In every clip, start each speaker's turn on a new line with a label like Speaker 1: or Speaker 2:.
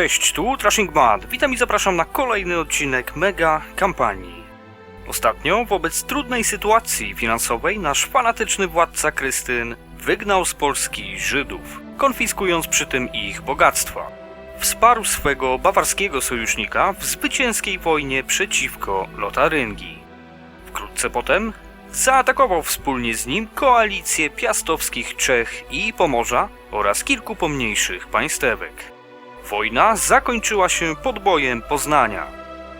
Speaker 1: Cześć, tu Trashing Mad. Witam i zapraszam na kolejny odcinek mega kampanii. Ostatnio, wobec trudnej sytuacji finansowej, nasz fanatyczny władca Krystyn wygnał z Polski Żydów, konfiskując przy tym ich bogactwa. Wsparł swego bawarskiego sojusznika w zwycięskiej wojnie przeciwko Lotaryngii. Wkrótce potem zaatakował wspólnie z nim koalicję piastowskich Czech i Pomorza oraz kilku pomniejszych państewek. Wojna zakończyła się podbojem Poznania.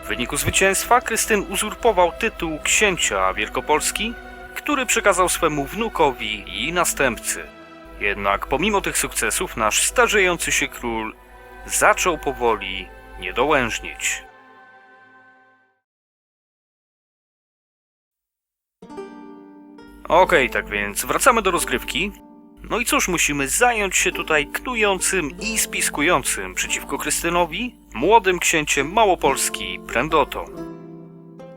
Speaker 1: W wyniku zwycięstwa Krystyn uzurpował tytuł księcia Wielkopolski, który przekazał swemu wnukowi i następcy. Jednak pomimo tych sukcesów nasz starzejący się król zaczął powoli niedołężnieć. Okej, tak więc wracamy do rozgrywki. No i cóż, musimy zająć się tutaj knującym i spiskującym przeciwko Krystynowi młodym księciem Małopolski Prendotą.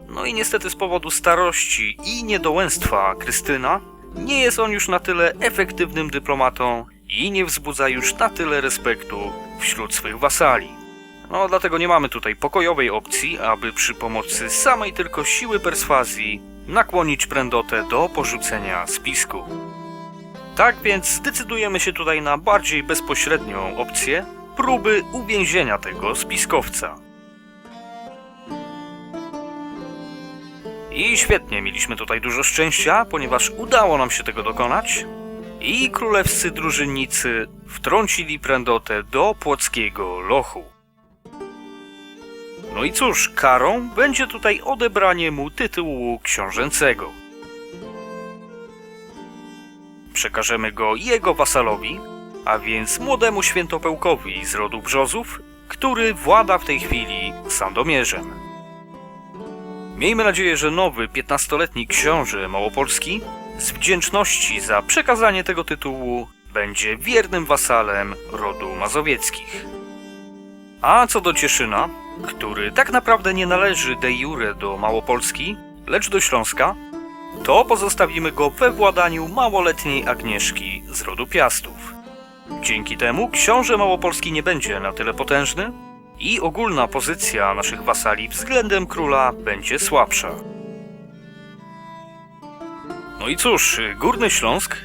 Speaker 1: No i niestety z powodu starości i niedołęstwa Krystyna nie jest on już na tyle efektywnym dyplomatą i nie wzbudza już na tyle respektu wśród swych wasali. No dlatego nie mamy tutaj pokojowej opcji, aby przy pomocy samej tylko siły perswazji nakłonić Prendotę do porzucenia spisku. Tak więc zdecydujemy się tutaj na bardziej bezpośrednią opcję próby uwięzienia tego spiskowca. I świetnie, mieliśmy tutaj dużo szczęścia, ponieważ udało nam się tego dokonać. I królewscy drużynnicy wtrącili prędotę do płockiego lochu. No i cóż, karą będzie tutaj odebranie mu tytułu książęcego. Przekażemy go jego wasalowi, a więc młodemu świętopełkowi z rodu Brzozów, który włada w tej chwili Sandomierzem. Miejmy nadzieję, że nowy 15-letni książę Małopolski z wdzięczności za przekazanie tego tytułu będzie wiernym wasalem rodu Mazowieckich. A co do Cieszyna, który tak naprawdę nie należy de jure do Małopolski, lecz do Śląska, to pozostawimy go we władaniu małoletniej Agnieszki z rodu Piastów. Dzięki temu książę Małopolski nie będzie na tyle potężny i ogólna pozycja naszych wasali względem króla będzie słabsza. No i cóż, Górny Śląsk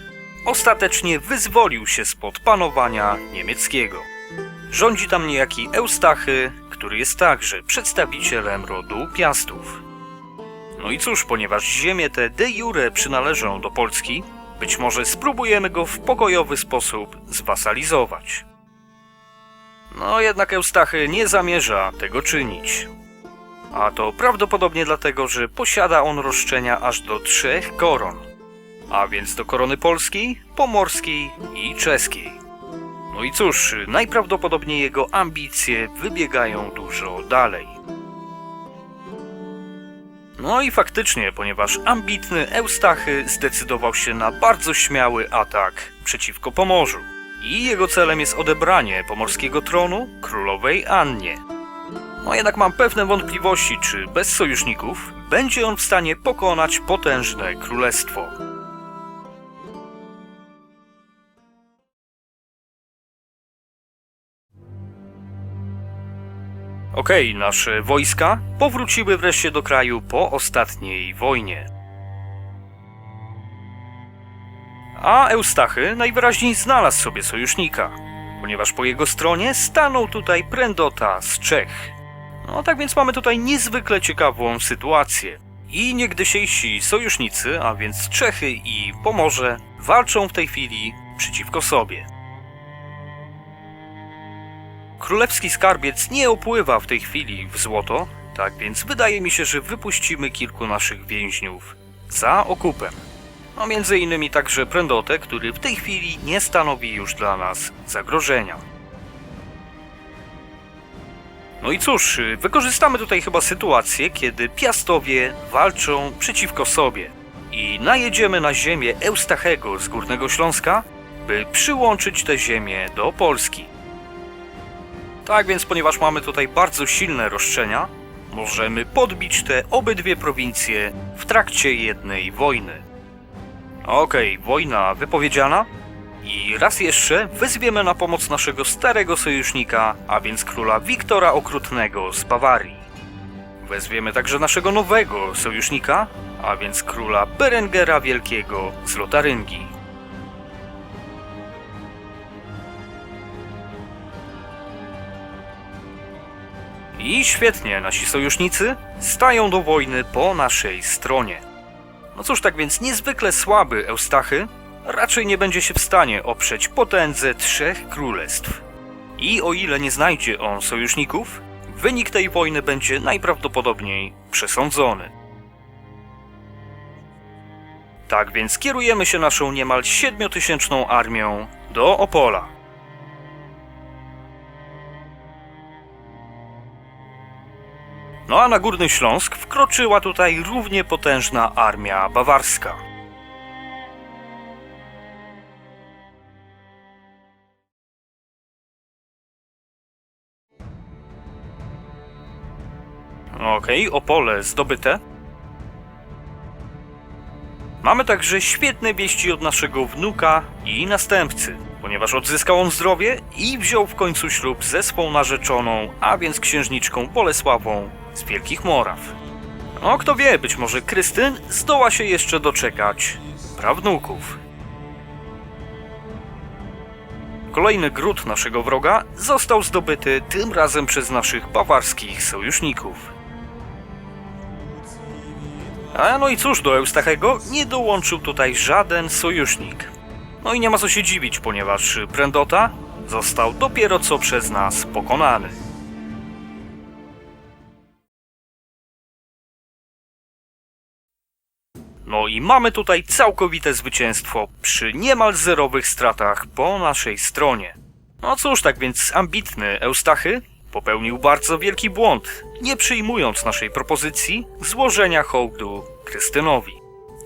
Speaker 1: ostatecznie wyzwolił się spod panowania niemieckiego. Rządzi tam niejaki Eustachy, który jest także przedstawicielem rodu Piastów. No i cóż, ponieważ ziemie te de jure przynależą do Polski, być może spróbujemy go w pokojowy sposób zwasalizować. No jednak Eustachy nie zamierza tego czynić. A to prawdopodobnie dlatego, że posiada on roszczenia aż do trzech koron. A więc do korony polskiej, pomorskiej i czeskiej. No i cóż, najprawdopodobniej jego ambicje wybiegają dużo dalej. No i faktycznie, ponieważ ambitny Eustachy zdecydował się na bardzo śmiały atak przeciwko Pomorzu. I jego celem jest odebranie pomorskiego tronu królowej Annie. No jednak mam pewne wątpliwości, czy bez sojuszników będzie on w stanie pokonać potężne królestwo. Okej, nasze wojska powróciły wreszcie do kraju po ostatniej wojnie. A Eustachy najwyraźniej znalazł sobie sojusznika, ponieważ po jego stronie stanął tutaj Prendota z Czech. No tak więc mamy tutaj niezwykle ciekawą sytuację. I niegdysiejsi sojusznicy, a więc Czechy i Pomorze, walczą w tej chwili przeciwko sobie. Królewski skarbiec nie opływa w tej chwili w złoto, tak więc wydaje mi się, że wypuścimy kilku naszych więźniów za okupem. No między innymi także Prendotę, który w tej chwili nie stanowi już dla nas zagrożenia. No i cóż, wykorzystamy tutaj chyba sytuację, kiedy Piastowie walczą przeciwko sobie i najedziemy na ziemię Eustachego z Górnego Śląska, by przyłączyć tę ziemię do Polski. Tak więc, ponieważ mamy tutaj bardzo silne roszczenia, możemy podbić te obydwie prowincje w trakcie jednej wojny. Okej, wojna wypowiedziana. I raz jeszcze wezwiemy na pomoc naszego starego sojusznika, a więc króla Wiktora Okrutnego z Bawarii. Wezwiemy także naszego nowego sojusznika, a więc króla Berengera Wielkiego z Lotaryngii. I świetnie, nasi sojusznicy stają do wojny po naszej stronie. No cóż, tak więc niezwykle słaby Eustachy raczej nie będzie się w stanie oprzeć potędze trzech królestw. I o ile nie znajdzie on sojuszników, wynik tej wojny będzie najprawdopodobniej przesądzony. Tak więc kierujemy się naszą niemal siedmiotysięczną armią do Opola. No a na Górny Śląsk wkroczyła tutaj równie potężna armia bawarska. Okej, Opole zdobyte. Mamy także świetne wieści od naszego wnuka i następcy, ponieważ odzyskał on zdrowie i wziął w końcu ślub ze swą narzeczoną, a więc księżniczką Bolesławą z Wielkich Moraw. No kto wie, być może Krystyn zdoła się jeszcze doczekać prawnuków. Kolejny gród naszego wroga został zdobyty tym razem przez naszych bawarskich sojuszników. A no i cóż, do Eustachego nie dołączył tutaj żaden sojusznik. No i nie ma co się dziwić, ponieważ Prędota został dopiero co przez nas pokonany. I mamy tutaj całkowite zwycięstwo przy niemal zerowych stratach po naszej stronie. No cóż, tak więc ambitny Eustachy popełnił bardzo wielki błąd, nie przyjmując naszej propozycji złożenia hołdu Krystynowi.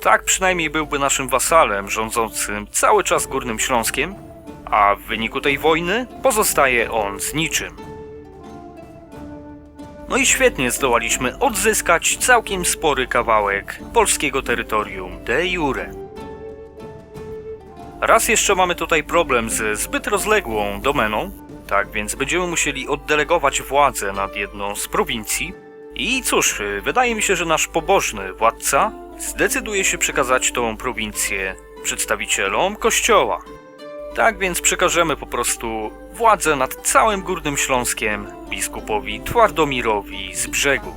Speaker 1: Tak przynajmniej byłby naszym wasalem rządzącym cały czas Górnym Śląskiem, a w wyniku tej wojny pozostaje on z niczym. No i świetnie zdołaliśmy odzyskać całkiem spory kawałek polskiego terytorium de jure. Raz jeszcze mamy tutaj problem ze zbyt rozległą domeną, tak więc będziemy musieli oddelegować władzę nad jedną z prowincji. I cóż, wydaje mi się, że nasz pobożny władca zdecyduje się przekazać tą prowincję przedstawicielom kościoła. Tak więc przekażemy po prostu władzę nad całym Górnym Śląskiem biskupowi Twardomirowi z brzegu.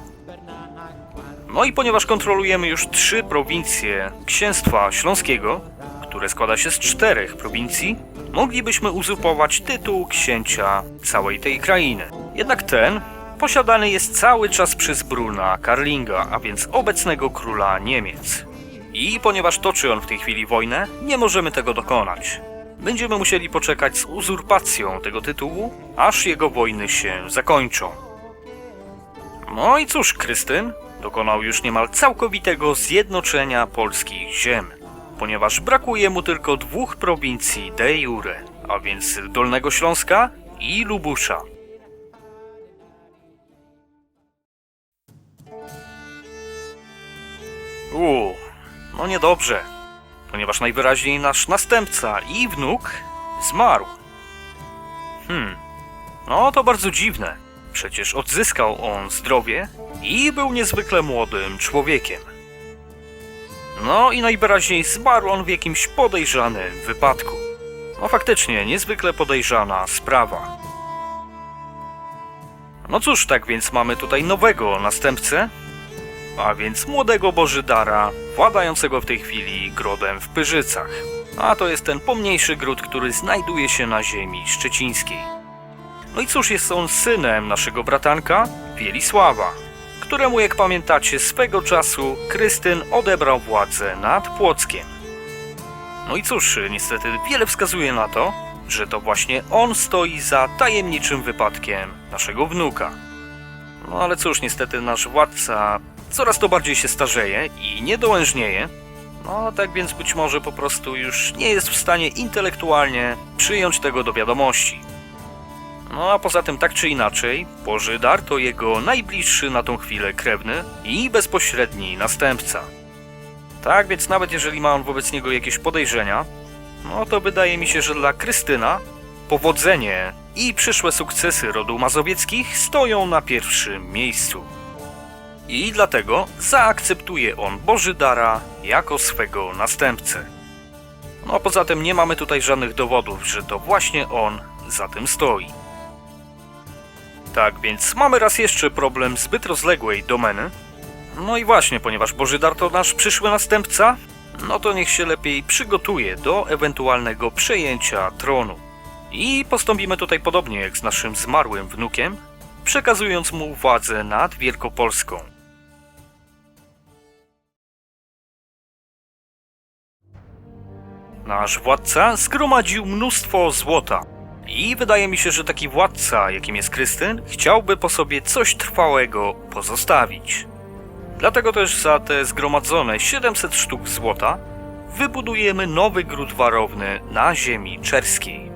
Speaker 1: No i ponieważ kontrolujemy już trzy prowincje Księstwa Śląskiego, które składa się z czterech prowincji, moglibyśmy uzurpować tytuł księcia całej tej krainy. Jednak ten posiadany jest cały czas przez Bruna Karlinga, a więc obecnego króla Niemiec. I ponieważ toczy on w tej chwili wojnę, nie możemy tego dokonać. Będziemy musieli poczekać z uzurpacją tego tytułu, aż jego wojny się zakończą. No i cóż, Krystyn dokonał już niemal całkowitego zjednoczenia polskich ziem, ponieważ brakuje mu tylko dwóch prowincji de jure, a więc Dolnego Śląska i Lubusza. Uuu, no niedobrze, ponieważ najwyraźniej nasz następca i wnuk zmarł. Hmm, no to bardzo dziwne. Przecież odzyskał on zdrowie i był niezwykle młodym człowiekiem. No i najwyraźniej zmarł on w jakimś podejrzanym wypadku. No faktycznie, niezwykle podejrzana sprawa. No cóż, tak więc mamy tutaj nowego następcę, a więc młodego Bożydara, władającego w tej chwili grodem w Pyrzycach. A to jest ten pomniejszy gród, który znajduje się na ziemi szczecińskiej. No i cóż, jest on synem naszego bratanka, Wielisława, któremu, jak pamiętacie, swego czasu Krystyn odebrał władzę nad Płockiem. No i cóż, niestety wiele wskazuje na to, że to właśnie on stoi za tajemniczym wypadkiem naszego wnuka. No ale cóż, niestety nasz władca coraz to bardziej się starzeje i niedołężnieje. No tak więc być może po prostu już nie jest w stanie intelektualnie przyjąć tego do wiadomości. No a poza tym tak czy inaczej, Bożydar to jego najbliższy na tą chwilę krewny i bezpośredni następca. Tak więc nawet jeżeli ma on wobec niego jakieś podejrzenia, No to wydaje mi się, że dla Krystyna powodzenie i przyszłe sukcesy rodu mazowieckich stoją na pierwszym miejscu. I dlatego zaakceptuje on Bożydara jako swego następcę. No poza tym nie mamy tutaj żadnych dowodów, że to właśnie on za tym stoi. Tak więc mamy raz jeszcze problem zbyt rozległej domeny. No i właśnie, ponieważ Bożydar to nasz przyszły następca, no to niech się lepiej przygotuje do ewentualnego przejęcia tronu. I postąpimy tutaj podobnie jak z naszym zmarłym wnukiem, przekazując mu władzę nad Wielkopolską. Nasz władca zgromadził mnóstwo złota. I wydaje mi się, że taki władca, jakim jest Krystyn, chciałby po sobie coś trwałego pozostawić. Dlatego też za te zgromadzone 700 sztuk złota wybudujemy nowy gród warowny na ziemi czerskiej.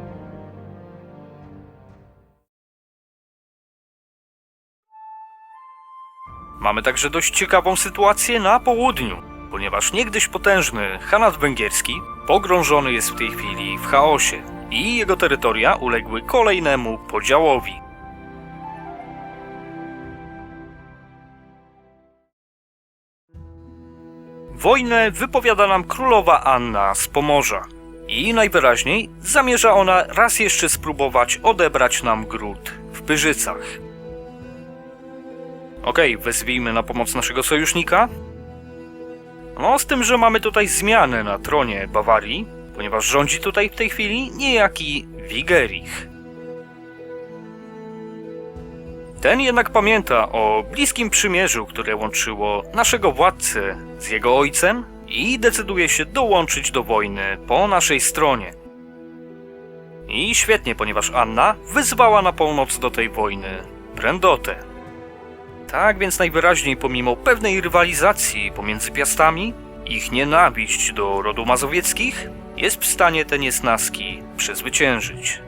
Speaker 1: Mamy także dość ciekawą sytuację na południu, ponieważ niegdyś potężny Hanat Węgierski pogrążony jest w tej chwili w chaosie i jego terytoria uległy kolejnemu podziałowi. Wojnę wypowiada nam królowa Anna z Pomorza. I najwyraźniej zamierza ona raz jeszcze spróbować odebrać nam gród w Pyrzycach. Okej, wezwijmy na pomoc naszego sojusznika. No, z tym, że mamy tutaj zmianę na tronie Bawarii, ponieważ rządzi tutaj w tej chwili niejaki Wigerich. Ten jednak pamięta o bliskim przymierzu, które łączyło naszego władcę z jego ojcem i decyduje się dołączyć do wojny po naszej stronie. I świetnie, ponieważ Anna wyzwała na północ do tej wojny Brendotę. Tak więc najwyraźniej pomimo pewnej rywalizacji pomiędzy piastami, ich nienawiść do rodu mazowieckich jest w stanie te niesnaski przezwyciężyć.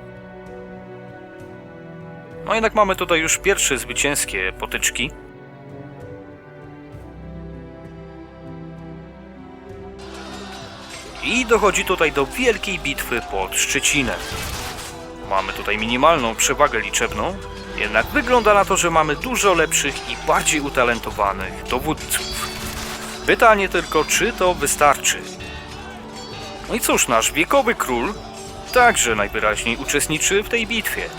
Speaker 1: No jednak mamy tutaj już pierwsze zwycięskie potyczki. I dochodzi tutaj do wielkiej bitwy pod Szczecinem. Mamy tutaj minimalną przewagę liczebną, jednak wygląda na to, że mamy dużo lepszych i bardziej utalentowanych dowódców. Pytanie tylko, czy to wystarczy. No i cóż, nasz wiekowy król także najwyraźniej uczestniczy w tej bitwie.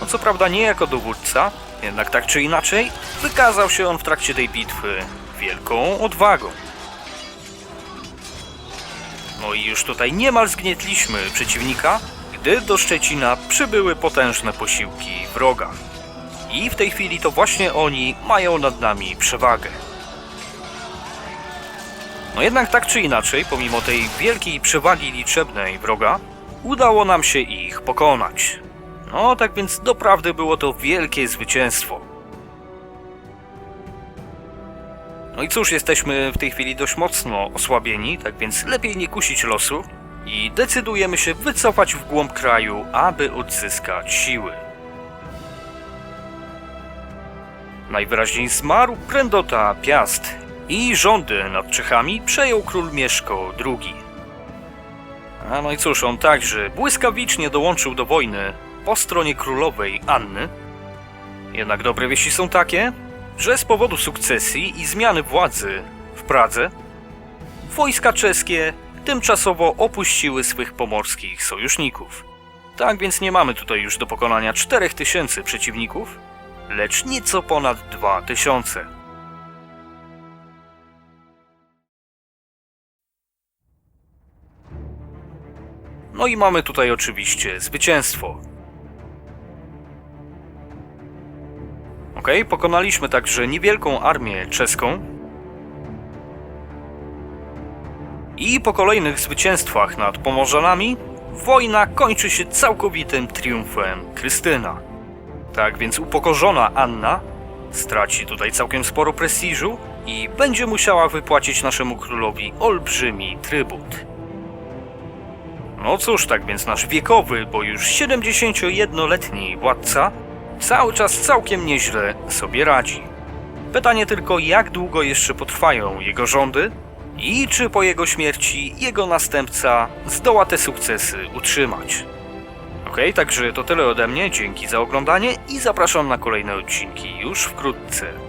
Speaker 1: No co prawda nie jako dowódca, jednak tak czy inaczej wykazał się on w trakcie tej bitwy wielką odwagą. No i już tutaj niemal zgnietliśmy przeciwnika, gdy do Szczecina przybyły potężne posiłki wroga. I w tej chwili to właśnie oni mają nad nami przewagę. No jednak tak czy inaczej, pomimo tej wielkiej przewagi liczebnej wroga, udało nam się ich pokonać. No tak więc doprawdy było to wielkie zwycięstwo. No i cóż, jesteśmy w tej chwili dość mocno osłabieni, tak więc lepiej nie kusić losu i decydujemy się wycofać w głąb kraju, aby odzyskać siły. Najwyraźniej zmarł Prędota Piast i rządy nad Czechami przejął król Mieszko II. A no i cóż, on także błyskawicznie dołączył do wojny po stronie królowej Anny. Jednak dobre wieści są takie, że z powodu sukcesji i zmiany władzy w Pradze, wojska czeskie tymczasowo opuściły swych pomorskich sojuszników. Tak więc nie mamy tutaj już do pokonania 4000 przeciwników, lecz nieco ponad 2000. No i mamy tutaj oczywiście zwycięstwo. Ok, pokonaliśmy także niewielką armię czeską. I po kolejnych zwycięstwach nad Pomorzanami, wojna kończy się całkowitym triumfem Krystyna. Tak więc upokorzona Anna straci tutaj całkiem sporo prestiżu i będzie musiała wypłacić naszemu królowi olbrzymi trybut. No cóż, tak więc nasz wiekowy, bo już 71-letni władca cały czas całkiem nieźle sobie radzi. Pytanie tylko, jak długo jeszcze potrwają jego rządy i czy po jego śmierci jego następca zdoła te sukcesy utrzymać. Okej, także to tyle ode mnie, dzięki za oglądanie i zapraszam na kolejne odcinki już wkrótce.